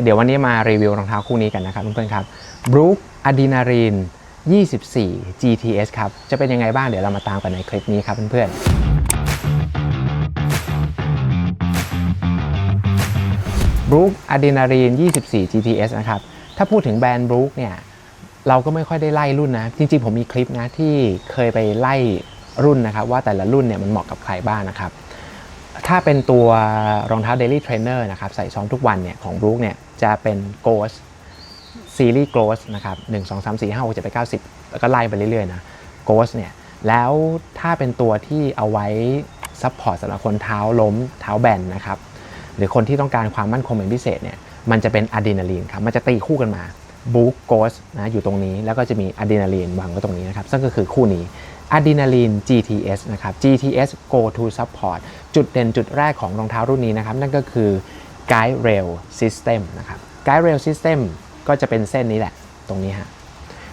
เดี๋ยววันนี้มารีวิวรองเท้าคู่นี้กันนะครับเพื่อนๆครับ Brook Adrenaline 24 GTS ครับ จะเป็นยังไงบ้างเดี๋ยวเรามาตามกันในคลิปนี้ครับเพื่อนๆ Brook Adrenaline 24 GTS นะครับ ถ้าพูดถึงแบรนด์ Brook เนี่ย เราก็ไม่ค่อยได้ไล่รุ่นนะ จริงๆ ผมมีคลิปนะที่เคยไปไล่รุ่นนะครับ ว่าแต่ละรุ่นเนี่ยมันเหมาะกับใครบ้างนะครับ ถ้าเป็นตัวรองเท้า Daily Trainer นะครับใส่ซ้อมทุกวันเนี่ยของ Brook เนี่ยจะเป็น Ghost ซีรีส์ Ghost นะครับ1 2 3 4 5 6 7 8 9 10 แล้วก็ไล่ไปเรื่อยๆนะ Ghost เนี่ยแล้วถ้าเป็นตัวที่เอาไว้ซัพพอร์ตสำหรับคนเท้าล้มเท้าแบนนะครับหรือคนที่ต้องการความมั่นคงเป็นพิเศษเนี่ยมันจะเป็นอะดรีนาลีนครับมันจะตีคู่กันมาบู๊กโกสนะอยู่ตรงนี้แล้วก็จะมีอะดรีนาลีนวางไว้ตรงนี้นะครับซึ่งก็คือคู่นี้ อะดรีนาลีน GTS นะครับ GTS Go to Support จุดเด่นจุดแรกของรองเท้ารุ่นนี้นะครับ นั่นก็คือ Guide Rail System นะครับ Guide Rail System ก็จะเป็นเส้นนี้แหละ ตรงนี้ฮะ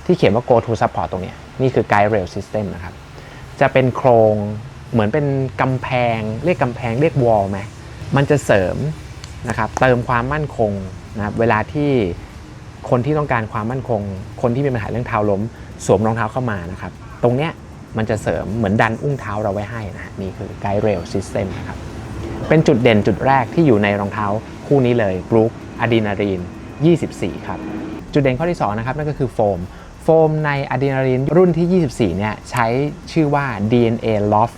ที่เขียนว่า Go to Support ตรงเนี้ยนี่คือ Guide Rail System นะครับ จะเป็นโครงเหมือนเป็นกำแพง เรียกกำแพงเรียกวอลไหมมันจะเสริมนะครับเติมความมั่นคงนะครับเวลาที่คนที่ต้องการความมั่นคง คนที่มีปัญหาเรื่องเท้าล้ม สวมรองเท้าเข้ามานะครับ ตรงเนี้ย มันจะเสริมเหมือนดันอุ้งเท้าเราไว้ให้นะนี่คือ Guide Rail System นะครับเป็นจุดเด่นจุดแรกที่อยู่ในรองเท้าคู่นี้เลย Brook Adrenaline 24 ครับ จุดเด่นข้อที่ 2 นะครับ นั่นก็คือโฟม โฟมใน Adrenaline รุ่นที่ 24 เนี่ย ใช้ชื่อว่า DNA Loft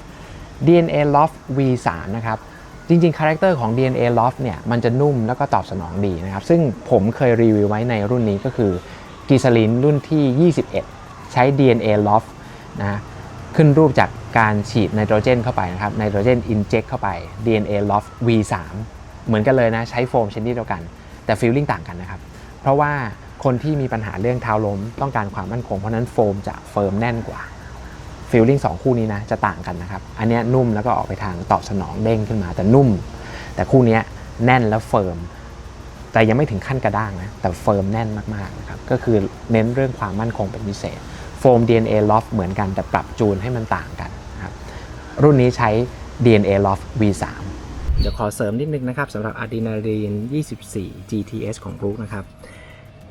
DNA Loft V3 นะครับ จริงๆ คาแรคเตอร์ของ DNA Loft เนี่ย มันจะนุ่มแล้วก็ตอบสนองดีนะครับ ซึ่งผมเคยรีวิวไว้ในรุ่นนี้ก็คือกีซาลินรุ่นที่ 21 ใช้ DNA Loft นะ ขึ้นรูปจากการฉีดไนโตรเจนเข้าไปนะครับไนโตรเจนอินเจ t เข้าไป DNA Loft V3 เหมือนกันเลยนะใช้โฟมชนิดเดียวกัน แต่ฟีลลิ่งต่างกันนะครับ เพราะว่าคนที่มีปัญหาเรื่องเท้าล้มต้องการความมั่นคงเพราะนั้นโฟมจะเฟิร์มแน่นกว่าฟีลลิ่งสองคู่นี้นะจะต่างกันนะครับ อันนี้นุ่มแล้วก็ออกไปทางตอบสนองเด้งขึ้นมาแต่นุ่ม แต่คู่นี้แน่นแล้วเฟิร์มแต่ยังไม่ถึงขั้นกระด้างนะแต่เฟิร์มแน่นมากๆนะครับก็คือเน้นเรื่องความมั่นคงเป็นพิเศษ โฟม DNA Loft เหมือนกันแต่ปรับจูนให้มันต่างกันครับรุ่นนี้ใช้ DNA Loft V3 เดี๋ยวขอเสริมนิดนึงนะครับสำหรับ Adrenaline 24 GTS ของ Brook นะครับ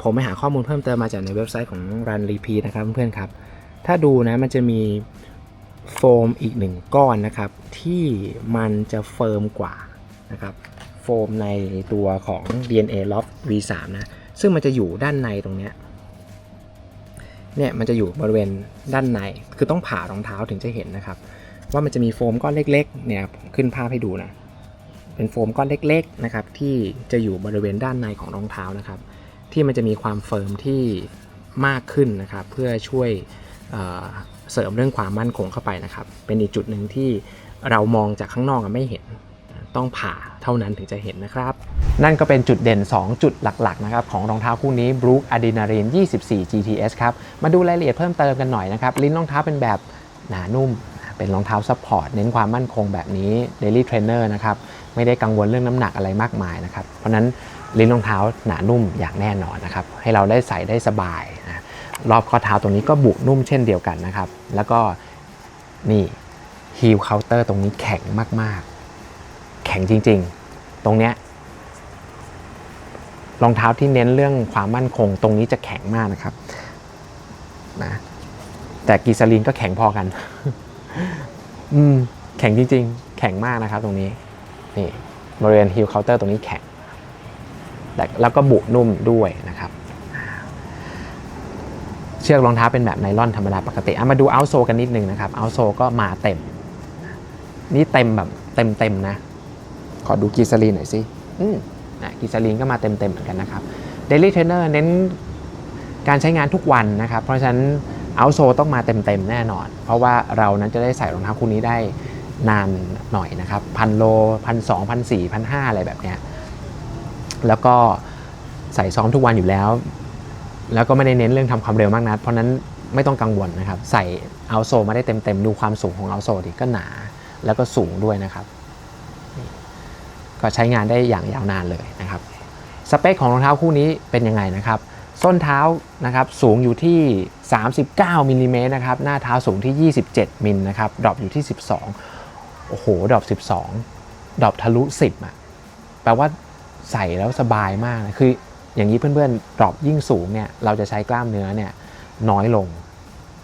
ผมไปหาข้อมูลเพิ่มเติมมาจากในเว็บไซต์ของ Run Repeat นะครับเพื่อนๆครับ ถ้าดูนะมันจะมีโฟมอีกหนึ่งก้อนนะครับ ที่มันจะเฟิร์มกว่านะครับโฟมในตัวของ DNA Loft V3 นะ ซึ่งมันจะอยู่ด้านในตรงเนี้ย เนี่ยมันจะอยู่บริเวณด้านใน คือต้องผ่ารองเท้าถึงจะเห็นนะครับ ว่ามันจะมีโฟมก้อนเล็กๆ เนี่ยขึ้นภาพให้ดูนะ เป็นโฟมก้อนเล็กๆนะครับที่จะอยู่บริเวณด้านในของรองเท้านะครับ ที่มันจะมีความเฟิร์มที่มากขึ้นนะครับ เพื่อช่วยเเสริมเรื่องความมั่นคงเข้าไปนะครับ เป็นอีกจุดหนึ่งที่เรามองจากข้างนอกไม่เห็น ต้องผ่าเท่านั้นถึงจะเห็นนะครับ นั่นก็เป็นจุดเด่น 2 จุดหลักๆนะครับของรองเท้าคู่นี้ Brook Adrenaline 24 GTS ครับ มาดูรายละเอียดเพิ่มเติมกันหน่อยนะครับ ลิ้นรองเท้าเป็นแบบหนานุ่ม เป็นรองเท้าซัพพอร์ตเน้นความมั่นคงแบบนี้ Daily Trainer นะครับ ไม่ได้กังวลเรื่องน้ำหนักอะไรมากมายนะครับ เพราะนั้นลิ้นรองเท้าหนานุ่มอย่างแน่นอนนะครับ ให้เราได้ใส่ได้สบายนะรอบข้อเท้าตรงนี้ก็บุนุ่มเช่นเดียวกันนะครับ แล้วก็นี่ฮีลเคาน์เตอร์ตรงนี้แข็งมากๆ ข็งจริง ๆ ตรงเนี้ยรองเท้าที่เน้นเรื่องความมั่นคง ตรงนี้จะแข็งมากนะครับนะแต่กีซาลินก็แข็งพอกัน อืมแข็งจริง ๆ แข็งมากนะครับ ตรงนี้ นี่บริเวณฮิลเคาน์เตอร์ตรงนี้แข็งแต่แล้วก็บุนุ่มด้วยนะครับ เชือกรองเท้าเป็นแบบไนล่อนธรรมดาปกติอะมาดูเอาโซกันนิดนึงนะครับเอาโซก็มาเต็ม นี่เต็มแบบเต็มเต็มๆนะ อดูกีซาลีนหน่อยสิอืมนะกีซาลีนก็มาเต็มๆเหมือนกันนะครับ Daily Trainer เน้นการใช้งานทุกวันนะครับ เพราะฉะนั้นเอาโซต้องมาเต็มๆแน่นอน เพราะว่าเรานั้นจะได้ใส่รองเท้าคู่นี้ได้นานหน่อยนะครับพันโลพันสองพันสี่พันห้าอะไรแบบเนี้ยแล้วก็ใส่ซ้อมทุกวันอยู่แล้ว แล้วก็ไม่ได้เน้นเรื่องทำความเร็วมากนักเพราะนั้นไม่ต้องกังวลนะครับ ใส่เอาโซมาได้เต็มๆ ดูความสูงของเอาโซดิก็หนา แล้วก็สูงด้วยนะครับ ก็ใช้งานได้อย่างยาวนานเลยนะครับสเปคของรองเท้าคู่นี้เป็นยังไงนะครับส้นเท้านะครับสูงอยู่ที่ 39มิลลิเมตรนะครับหน้าเท้าสูงที่ 27มิลนะครับดรอปอยู่ที่ 12โอ้โหดรอป12ดรอปทะลุ 10อะแปลว่าใส่แล้วสบายมากนะคืออย่างนี้เพื่อนๆดรอปยิ่งสูงเนี่ยเราจะใช้กล้ามเนื้อเนี่ยน้อยลง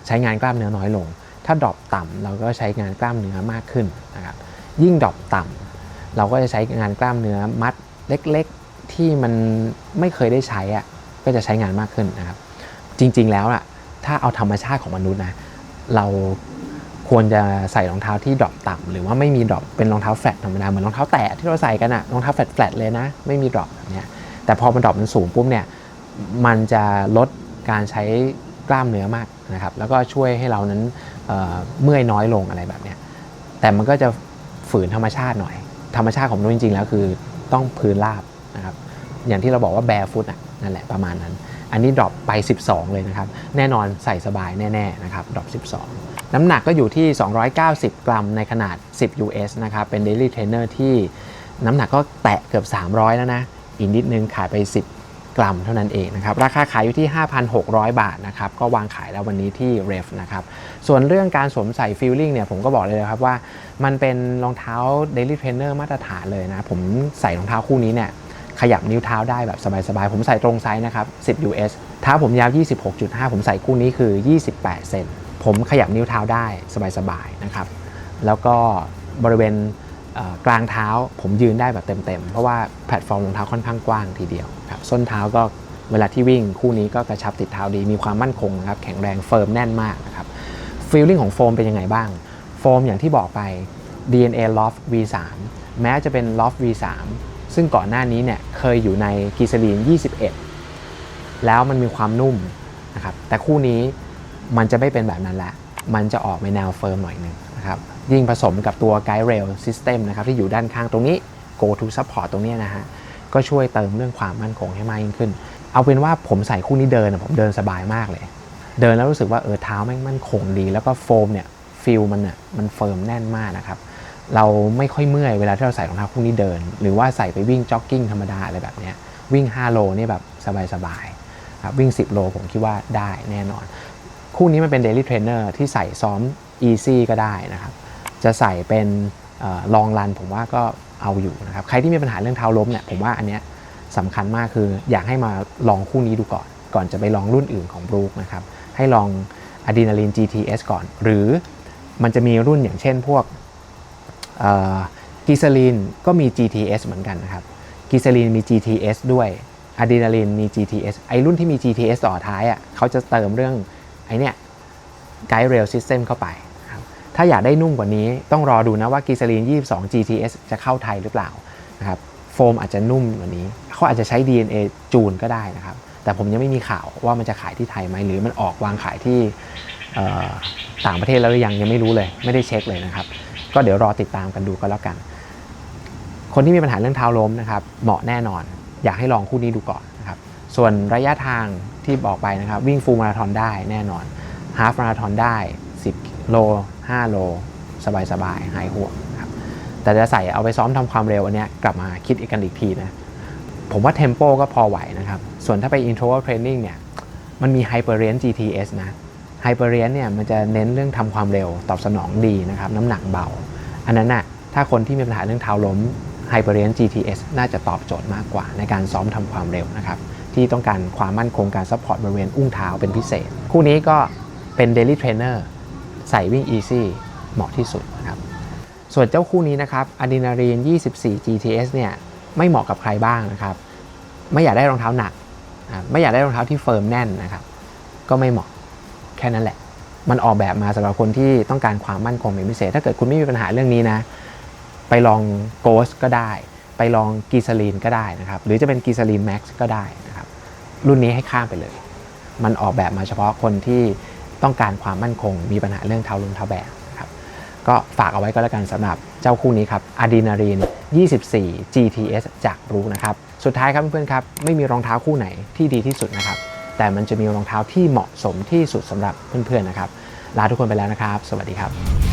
ใช้งานกล้ามเนื้อน้อยลง ถ้าดรอปต่ำเราก็ใช้งานกล้ามเนื้อมากขึ้นนะครับยิ่งดรอปต่ำ เราก็จะใช้งานกล้ามเนื้อมัดเล็กๆ ที่มันไม่เคยได้ใช้อะก็จะใช้งานมากขึ้นนะครับ จริงๆแล้วอะถ้าเอาธรรมชาติของมนุษย์นะเราควรจะใส่รองเท้าที่ดรอปต่ำหรือว่าไม่มีดรอปเป็นรองเท้าแฟลตธรรมดาเหมือนรองเท้าแตะที่เราใส่กันอะรองเท้าแฟลตแฟลตเลยนะ ไม่มีดรอปแบบเนี้ยแต่พอมันดรอปมันสูงปุ๊บเนี่ยมันจะลดการใช้กล้ามเนื้อมากนะครับ แล้วก็ช่วยให้เรานั้นเเมื่อยน้อยลงอะไรแบบเนี้ยแต่มันก็จะฝืนธรรมชาติหน่อย ธรรมชาติของมนุษย์จริงๆ แล้วคือต้องพื้นราบนะครับอย่างที่เราบอกว่าแบร์ฟุตอะนั่นแหละประมาณนั้น อันนี้ดรอปไป 12 เลยนะครับ แน่นอนใส่สบายแน่ๆนะครับดรอป 12 น้ำหนักก็อยู่ที่ 290 กรัมในขนาด 10 US นะครับ เป็น Daily Trainer ที่น้ำหนักก็แตะเกือบ 300 แล้วนะ อีกนิดนึงขายไป 10 กรัมเท่านั้นเองนะครับ ราคาขายอยู่ที่ 5,600 บาทนะครับ ก็วางขายแล้ววันนี้ที่ Ref นะครับ ส่วนเรื่องการสวมใส่ฟิลลิ่งเนี่ยผมก็บอกเลยนะครับว่า มันเป็นรองเท้า Daily Trainer มาตรฐานเลยนะ ผมใส่รองเท้าคู่นี้เนี่ยขยับนิ้วเท้าได้แบบสบายๆ ผมใส่ตรงไซส์นะครับ 10 US เท้าผมยาว 26.5 ผมใส่คู่นี้คือ 28 เซน ผมขยับนิ้วเท้าได้สบายๆ นะครับ แล้วก็บริเวณกลางเท้าผมยืนได้แบบเต็มๆ เพราะว่าแพลตฟอร์มรองเท้าค่อนข้างกว้างทีเดียวครับ ส้นเท้าก็เวลาที่วิ่งคู่นี้ก็กระชับติดเท้าดี มีความมั่นคงนะครับ แข็งแรงเฟิร์มแน่นมากนะครับ ฟีลลิ่งของโฟมเป็นยังไงบ้าง มอย่างที่บอกไป DNA Loft V3 แม้จะเป็น Loft V3 ซึ่งก่อนหน้านี้เนี่ยเคยอยู่ในกีซาลีน 21 แล้วมันมีความนุ่มนะครับแต่คู่นี้มันจะไม่เป็นแบบนั้นละ มันจะออกในแนวเฟิร์มหน่อยหนึ่งนะครับยิ่งผสมกับตัว Guide Rail System นะครับที่อยู่ด้านข้างตรงนี้ Go to Support ตรงนี้นะฮะก็ช่วยเติมเรื่องความมั่นคงให้มากยิ่งขึ้น เอาเป็นว่าผมใส่คู่นี้เดินผมเดินสบายมากเลย เดินแล้วรู้สึกว่าเออเท้าแม่งมั่นคงดี แล้วก็โฟมเนี่ย ฟิลมันอะมันเฟิร์มแน่นมากนะครับ เราไม่ค่อยเมื่อยเวลาที่เราใส่รองเท้าคู่นี้เดิน หรือว่าใส่ไปวิ่งจ็อกกิ้งธรรมดาอะไรแบบนี้วิ่ง 5 โลนี่แบบสบายๆครับวิ่ง 10 โลผมคิดว่าได้แน่นอน คู่นี้มันเป็น Daily Trainer ที่ใส่ซ้อม Easy ก็ได้นะครับ จะใส่เป็นลองรันผมว่าก็เอาอยู่นะครับ ใครที่มีปัญหาเรื่องเท้าล้มเนี่ยผมว่าอันเนี้ยสำคัญมากคืออยากให้มาลองคู่นี้ดูก่อน ก่อนจะไปลองรุ่นอื่นของบรูคนะครับ ให้ลอง Adrenaline GTS ก่อน หรือ มันจะมีรุ่นอย่างเช่นพวกกีซาลีนก็มี GTS เหมือนกันนะครับกีซาลีนมี GTS ด้วยอะดรีนาลีนมี GTS ไอรุ่นที่มี GTS ต่อท้ายอะเขาจะเติมเรื่องไอเนี้ย Guide Rail System เข้าไป ถ้าอยากได้นุ่มกว่านี้ต้องรอดูนะว่ากีซาลีน22 GTS จะเข้าไทยหรือเปล่านะครับโฟมอาจจะนุ่มกว่านี้เขาอาจจะใช้ DNA จูนก็ได้นะครับ แต่ผมยังไม่มีข่าวว่ามันจะขายที่ไทยไหมหรือมันออกวางขายที่ ต่างประเทศแล้วหรือยังยังไม่รู้เลย ไม่ได้เช็คเลยนะครับ ก็เดี๋ยวรอติดตามกันดูก็แล้วกัน คนที่มีปัญหาเรื่องเท้าล้มนะครับ เหมาะแน่นอน อยากให้ลองคู่นี้ดูก่อนนะครับ ส่วนระยะทางที่บอกไปนะครับ วิ่งฟูลมาราธอนได้แน่นอนฮาฟมาราธอนได้ 10 โล 5 โล สบายๆหายห่วงครับแต่จะใส่เอาไปซ้อมทำความเร็วอันนี้กลับมาคิดอีกกันอีกทีนะผมว่าเทมโปก็พอไหวนะครับ ส่วนถ้าไป interval training เนี่ย มันมี Hyperient GTS นะ Hyperient เนี่ยมันจะเน้นเรื่องทำความเร็วตอบสนองดีนะครับน้ำหนักเบา อันนั้นน่ะถ้าคนที่มีปัญหาเรื่องเท้าล้ม Hyperient GTS น่าจะตอบโจทย์มากกว่า ในการซ้อมทำความเร็วนะครับที่ต้องการความมั่นคงการซัพพอร์ตบริเวณอุ้งเท้าเป็นพิเศษ คู่นี้ก็เป็น Daily Trainer ใส่วิ่ง Easy เหมาะที่สุดนะครับส่วนเจ้าคู่นี้นะครับ Adrenaline 24 GTS เนี่ยไม่เหมาะกับใครบ้างนะครับ ไม่อยากได้รองเท้าหนัก ไม่อยากได้รองเท้าที่เฟิร์มแน่นนะครับ ก็ไม่เหมาะ แค่นั้นแหละ มันออกแบบมาสำหรับคนที่ต้องการความมั่นคงเป็นพิเศษ ถ้าเกิดคุณไม่มีปัญหาเรื่องนี้นะ ไปลองโกสก็ได้ ไปลองกีซาลีนก็ได้นะครับ หรือจะเป็นกีซาลีนแม็กซ์ก็ได้นะครับ รุ่นนี้ให้ข้ามไปเลย มันออกแบบมาเฉพาะคนที่ต้องการความมั่นคง มีปัญหาเรื่องเท้าลมเท้าแบนนะครับ ก็ฝากเอาไว้ก็แล้วกันสำหรับเจ้าคู่นี้ครับ Adrenaline 24 GTS จากรูนะครับ สุดท้ายครับเพื่อนๆครับ ไม่มีรองเท้าคู่ไหนที่ดีที่สุดนะครับ แต่มันจะมีรองเท้าที่เหมาะสมที่สุดสำหรับเพื่อนๆนะครับลาทุกคนไปแล้วนะครับ สวัสดีครับ